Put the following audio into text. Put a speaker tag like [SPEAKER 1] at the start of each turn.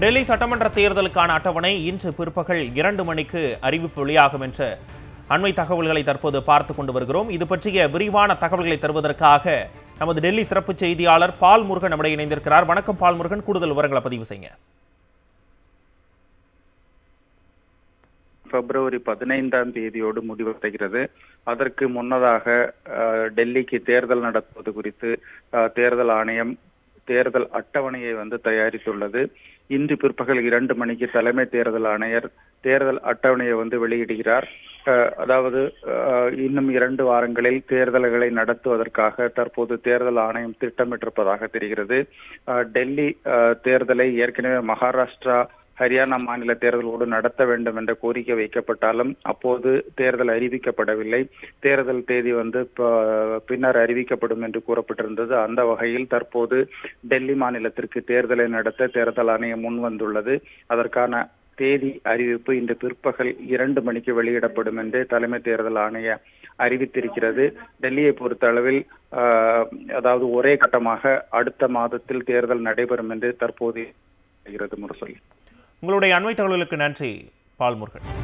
[SPEAKER 1] டெல்லி சட்டமன்ற தேர்தலுக்கான அட்டவணை இன்று பிற்பகல் இரண்டு மணிக்கு அறிவிப்பு வெளியாகும் என்ற அண்மை தகவல்களை தற்போது பார்த்து கொண்டு வருகிறோம். இது பற்றிய விரிவான தகவல்களை தருவதற்காக நமது டெல்லி சிறப்பு செய்தியாளர் பால் முருகன் நம்முடைய இணைந்திருக்கிறார். வணக்கம் பால் முருகன். கூடுதல் விவரங்களை பதிவு செய்யுங்க.
[SPEAKER 2] பிப்ரவரி பதினைந்தாம் தேதியோடு முடிவடைகிறது அதற்கு முன்னதாக டெல்லிக்கு தேர்தல் நடத்துவது குறித்து அஹ், தேர்தல் ஆணையம் தேர்தல் அட்டவணையை வந்து தயாரித்துள்ளது. இன்று பிற்பகல் இரண்டு மணிக்கு தலைமை தேர்தல் ஆணையர் தேர்தல் அட்டவணையை வந்து வெளியிடுகிறார். அஹ், அதாவது அஹ், இன்னும் இரண்டு வாரங்களில் தேர்தல்களை நடத்துவதற்காக தற்போது தேர்தல் ஆணையம் திட்டமிட்டிருப்பதாக தெரிகிறது. அஹ், டெல்லி அஹ், தேர்தலை ஏற்கனவே மகாராஷ்டிரா ஹரியானா மாநில தேர்தலோடு நடத்த வேண்டும் என்ற கோரிக்கை வைக்கப்பட்டாலும் அப்போது தேர்தல் அறிவிக்கப்படவில்லை. தேர்தல் தேதி வந்து பின்னர் அறிவிக்கப்படும் என்று கூறப்பட்டிருந்தது. அந்த வகையில் தற்போது டெல்லி மாநிலத்திற்கு தேர்தலை நடத்த தேர்தல் ஆணையம் முன் வந்துள்ளது. அதற்கான தேதி அறிவிப்பு இன்று பிற்பகல் இரண்டு மணிக்கு வெளியிடப்படும் என்று தலைமை தேர்தல் ஆணைய அறிவித்திருக்கிறது. டெல்லியை பொறுத்தளவில் அதாவது ஒரே கட்டமாக அடுத்த மாதத்தில் தேர்தல் நடைபெறும் என்று தற்போது முரசொலி.
[SPEAKER 1] உங்களுடைய அண்மை தகவல்களுக்கு நன்றி பால் முருகன்.